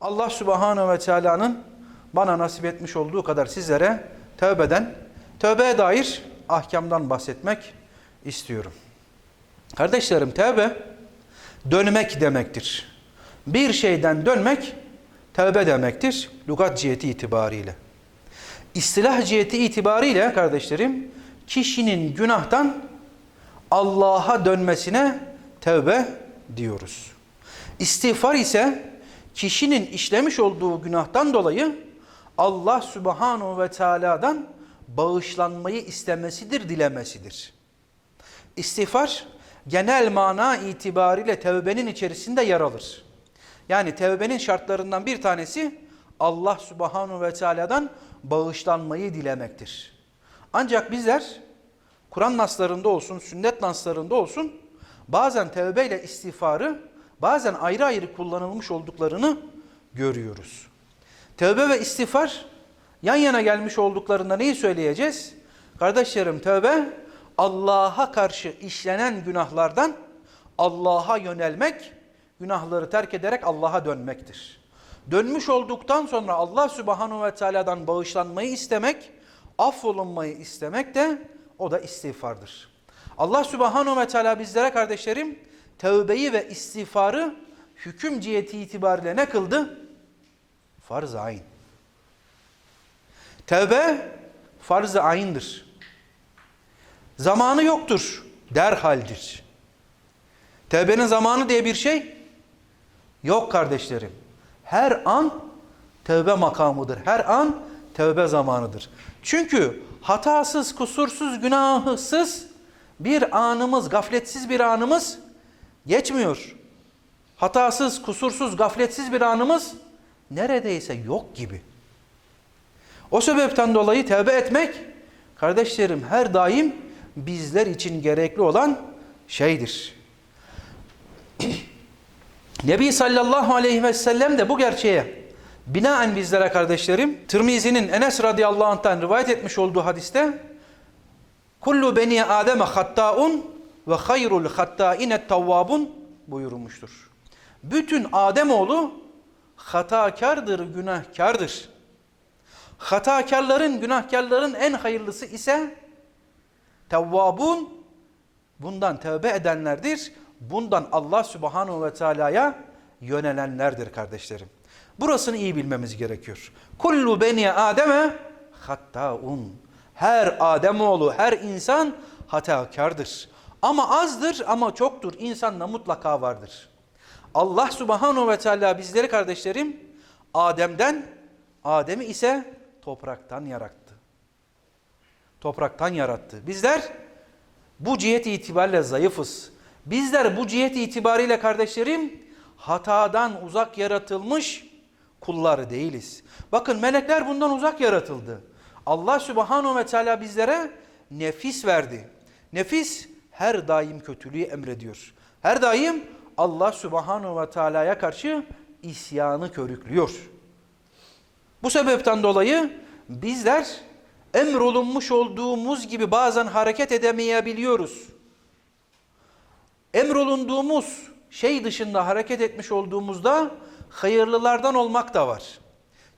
Allah Subhanahu ve Teala'nın bana nasip etmiş olduğu kadar sizlere tövbeden, tövbeye dair ahkamdan bahsetmek istiyorum. Kardeşlerim tövbe dönmek demektir. Bir şeyden dönmek tövbe demektir. Lugat ciheti itibariyle. İstilah ciheti itibariyle kardeşlerim kişinin günahtan Allah'a dönmesine tövbe diyoruz. İstiğfar ise kişinin işlemiş olduğu günahtan dolayı Allah Subhanahu ve Teala'dan bağışlanmayı istemesidir, dilemesidir. İstiğfar genel mana itibariyle tevbenin içerisinde yer alır. Yani tevbenin şartlarından bir tanesi Allah Subhanahu ve Teala'dan bağışlanmayı dilemektir. Ancak bizler Kur'an naslarında olsun, sünnet naslarında olsun bazen tevbe ile istiğfarı bazen ayrı ayrı kullanılmış olduklarını görüyoruz. Tevbe ve istiğfar yan yana gelmiş olduklarında neyi söyleyeceğiz? Kardeşlerim tövbe Allah'a karşı işlenen günahlardan Allah'a yönelmek, günahları terk ederek Allah'a dönmektir. Dönmüş olduktan sonra Allah Subhanahu ve Teala'dan bağışlanmayı istemek, affolunmayı istemek de o da istiğfardır. Allah Subhanahu ve Teala bizlere kardeşlerim tövbeyi ve istiğfarı hüküm ciheti itibariyle ne kıldı? Farz-ı ayn. Tevbe farz-ı ayn'dır. Zamanı yoktur, derhaldir. Tevbenin zamanı diye bir şey yok kardeşlerim. Her an tevbe makamıdır. Her an tevbe zamanıdır. Çünkü hatasız, kusursuz, günahsız bir anımız, gafletsiz bir anımız geçmiyor. Hatasız, kusursuz, gafletsiz bir anımız neredeyse yok gibi. O sebepten dolayı tevbe etmek kardeşlerim her daim bizler için gerekli olan şeydir. Nebi sallallahu aleyhi ve sellem de bu gerçeğe binaen bizlere kardeşlerim Tirmizi'nin Enes radıyallahu anh'tan rivayet etmiş olduğu hadiste Kullu beni Adem'e hattaun ve hayrul hattaine tavvabun buyurmuştur. Bütün Ademoğlu hatakardır, günahkardır. Hatakarların, günahkarların en hayırlısı ise tevvabun bundan tövbe edenlerdir. Bundan Allah Subhanahu ve Teala'ya yönelenlerdir kardeşlerim. Burasını iyi bilmemiz gerekiyor. Kullu beni Adem'e hattaun. Her Ademoğlu, her insan hatakardır. Ama azdır ama çoktur. İnsanda mutlaka vardır. Allah Subhanahu ve Teala bizleri kardeşlerim Adem'den, Adem'i ise topraktan yarattı. Topraktan yarattı. Bizler bu cihet itibariyle zayıfız. Bizler bu cihet itibariyle kardeşlerim hatadan uzak yaratılmış kulları değiliz. Bakın melekler bundan uzak yaratıldı. Allah Subhanahu ve Teala bizlere nefis verdi. Nefis her daim kötülüğü emrediyor. Her daim Allah Subhanahu ve Teala'ya karşı isyanı körüklüyor. Bu sebepten dolayı bizler emrolunmuş olduğumuz gibi bazen hareket edemeyebiliyoruz. Emrolunduğumuz şey dışında hareket etmiş olduğumuzda hayırlılardan olmak da var.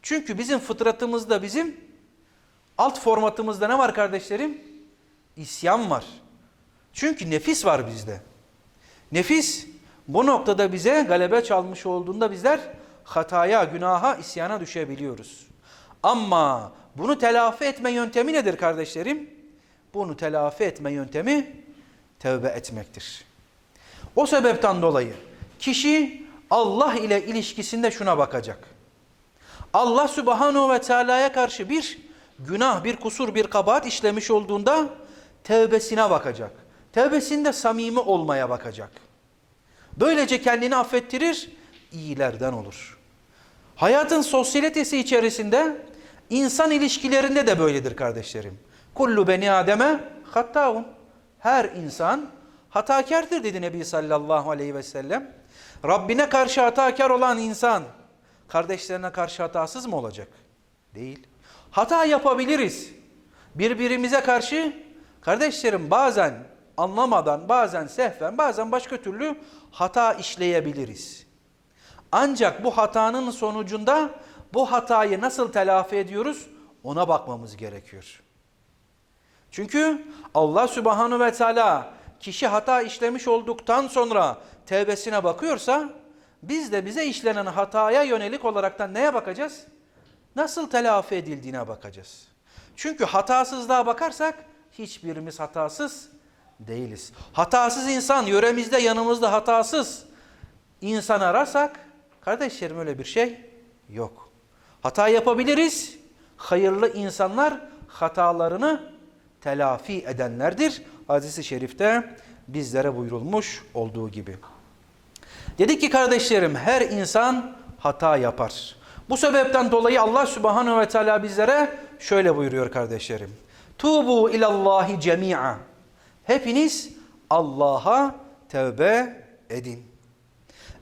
Çünkü bizim fıtratımızda bizim alt formatımızda ne var kardeşlerim? İsyan var. Çünkü nefis var bizde. Nefis bu noktada bize galebe çalmış olduğunda bizler hataya, günaha, isyana düşebiliyoruz. Ama bunu telafi etme yöntemi nedir kardeşlerim? Bunu telafi etme yöntemi tevbe etmektir. O sebepten dolayı kişi Allah ile ilişkisinde şuna bakacak. Allah Subhanahu ve Teala'ya karşı bir günah, bir kusur, bir kabahat işlemiş olduğunda tevbesine bakacak. Tevbesinde samimi olmaya bakacak. Böylece kendini affettirir, iyilerden olur. Hayatın sosyalitesi içerisinde insan ilişkilerinde de böyledir kardeşlerim. Kullu beni Adem'e hattaun. Her insan hatakardır dedi Nebi sallallahu aleyhi ve sellem. Rabbine karşı hatakar olan insan kardeşlerine karşı hatasız mı olacak? Değil. Hata yapabiliriz. Birbirimize karşı kardeşlerim bazen anlamadan, bazen sehven, bazen başka türlü hata işleyebiliriz. Ancak bu hatanın sonucunda bu hatayı nasıl telafi ediyoruz ona bakmamız gerekiyor. Çünkü Allah Subhanahu ve Teala kişi hata işlemiş olduktan sonra tevbesine bakıyorsa biz de bize işlenen hataya yönelik olaraktan neye bakacağız? Nasıl telafi edildiğine bakacağız. Çünkü hatasızlığa bakarsak hiçbirimiz hatasız değiliz. Hatasız insan yöremizde yanımızda hatasız insan ararsak kardeşlerim öyle bir şey yok. Hata yapabiliriz. Hayırlı insanlar hatalarını telafi edenlerdir. Hadis-i şerifte bizlere buyurulmuş olduğu gibi. Dedik ki kardeşlerim her insan hata yapar. Bu sebepten dolayı Allah Subhanahu ve Teala bizlere şöyle buyuruyor kardeşlerim. Tubu ilallahi cemi'a. Hepiniz Allah'a tevbe edin.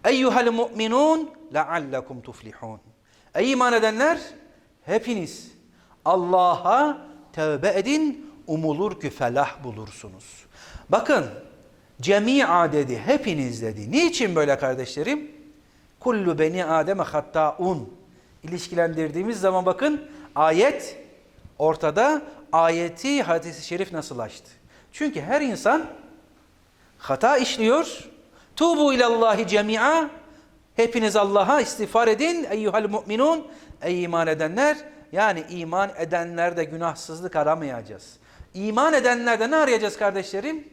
Eyyuhel mu'minun leallekum tuflihun. Ey iman edenler hepiniz Allah'a tevbe edin umulur ki felah bulursunuz. Bakın cemi'a dedi hepiniz dedi. Niçin böyle kardeşlerim? Kullu beni ademe hattaun. İlişkilendirdiğimiz zaman bakın ayet ortada ayeti hadisi şerif nasıl açtı? Çünkü her insan hata işliyor. Tubu ilallahi cemi'a. Hepiniz Allah'a istiğfar edin. Eyyuhal mu'minun. Ey iman edenler. Yani iman edenlerde günahsızlık aramayacağız. İman edenlerde ne arayacağız kardeşlerim?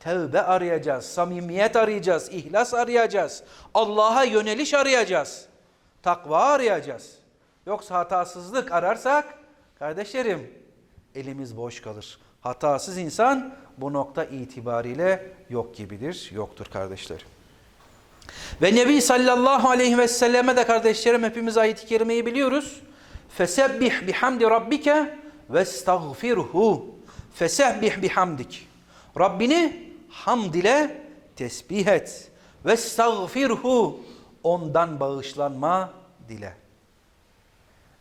Tevbe arayacağız, samimiyet arayacağız, ihlas arayacağız. Allah'a yöneliş arayacağız. Takva arayacağız. Yoksa hatasızlık ararsak kardeşlerim elimiz boş kalır. Hatasız insan bu nokta itibariyle yok gibidir, yoktur kardeşlerim. Ve Nebi sallallahu aleyhi ve selleme de kardeşlerim hepimiz ayet-i kerimeyi biliyoruz. Fesebbih bihamdi rabbike ve estağfirhu. Fesebbih bihamdik. Rabbini hamd ile tesbih et. Ve estağfirhu. Ondan bağışlanma dile.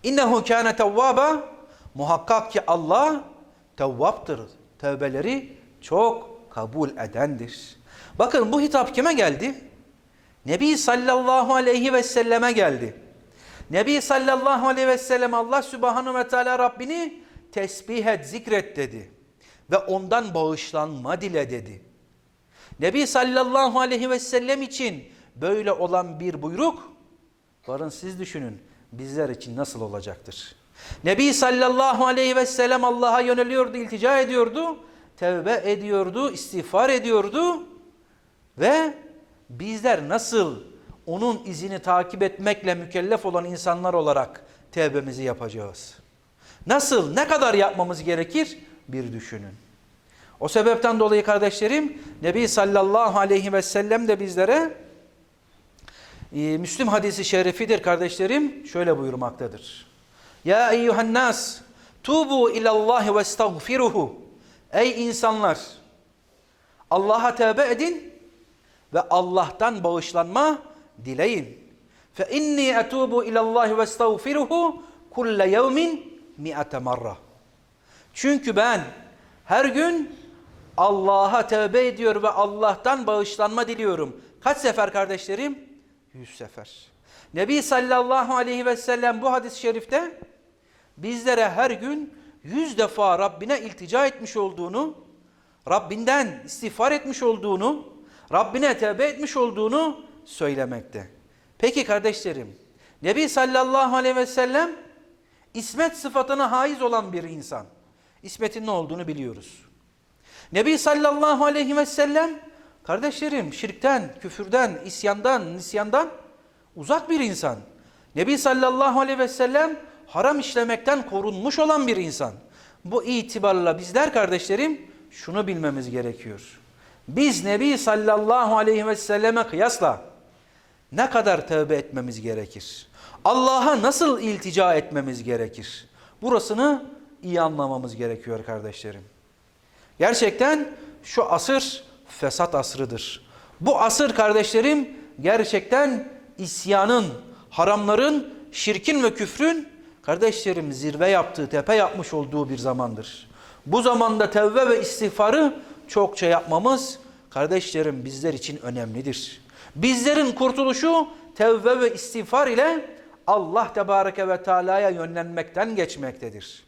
İnnehu kâne tevvâba. Muhakkak ki Allah tevvaptır. Tevbeleri çok kabul edendir. Bakın bu hitap kime geldi? Nebi sallallahu aleyhi ve selleme geldi. Nebi sallallahu aleyhi ve sellem Allah subhanahu ve teala Rabbini tesbih et, zikret dedi. Ve ondan bağışlanma dile dedi. Nebi sallallahu aleyhi ve sellem için böyle olan bir buyruk, varın siz düşünün bizler için nasıl olacaktır? Nebi sallallahu aleyhi ve sellem Allah'a yöneliyordu, iltica ediyordu, tevbe ediyordu, istiğfar ediyordu ve bizler nasıl onun izini takip etmekle mükellef olan insanlar olarak tevbemizi yapacağız? Nasıl, ne kadar yapmamız gerekir? Bir düşünün. O sebepten dolayı kardeşlerim Nebi sallallahu aleyhi ve sellem de bizlere e, Müslüm hadisi şerifidir kardeşlerim şöyle buyurmaktadır. Ya eyyuhen nas tubu ilallahi ve estağfiruhu. Ey insanlar Allah'a tevbe edin ve Allah'tan bağışlanma dileyin. Fe inni etubu ilallahi ve estağfiruhu kulle yevmin mi'ate marra. Çünkü ben her gün Allah'a tevbe ediyor ve Allah'tan bağışlanma diliyorum. Kaç sefer kardeşlerim? Yüz sefer. Nebi sallallahu aleyhi ve sellem bu hadis-i şerifte bizlere her gün yüz defa Rabbine iltica etmiş olduğunu, Rabbinden istiğfar etmiş olduğunu, Rabbine tevbe etmiş olduğunu söylemekte. Peki kardeşlerim, Nebi sallallahu aleyhi ve sellem ismet sıfatına haiz olan bir insan. İsmetin ne olduğunu biliyoruz. Nebi sallallahu aleyhi ve sellem kardeşlerim şirkten, küfürden, isyandan, nisyandan uzak bir insan. Nebi sallallahu aleyhi ve sellem haram işlemekten korunmuş olan bir insan. Bu itibarla bizler kardeşlerim şunu bilmemiz gerekiyor. Biz Nebi sallallahu aleyhi ve selleme kıyasla ne kadar tövbe etmemiz gerekir? Allah'a nasıl iltica etmemiz gerekir? Burasını iyi anlamamız gerekiyor kardeşlerim. Gerçekten şu asır fesat asrıdır. Bu asır kardeşlerim gerçekten isyanın, haramların, şirkin ve küfrün kardeşlerim zirve yaptığı, tepe yapmış olduğu bir zamandır. Bu zamanda tevbe ve istiğfarı çokça yapmamız kardeşlerim bizler için önemlidir. Bizlerin kurtuluşu tevbe ve istiğfar ile Allah Tebareke ve Teala'ya yönlenmekten geçmektedir.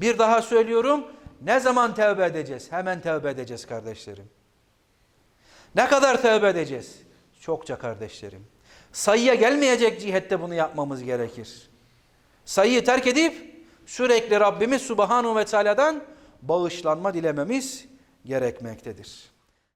Bir daha söylüyorum. Ne zaman tevbe edeceğiz? Hemen tevbe edeceğiz kardeşlerim. Ne kadar tevbe edeceğiz? Çokça kardeşlerim. Sayıya gelmeyecek cihette bunu yapmamız gerekir. Sayıyı terk edip sürekli Rabbimiz Subhanahu ve Teala'dan bağışlanma dilememiz gerekmektedir.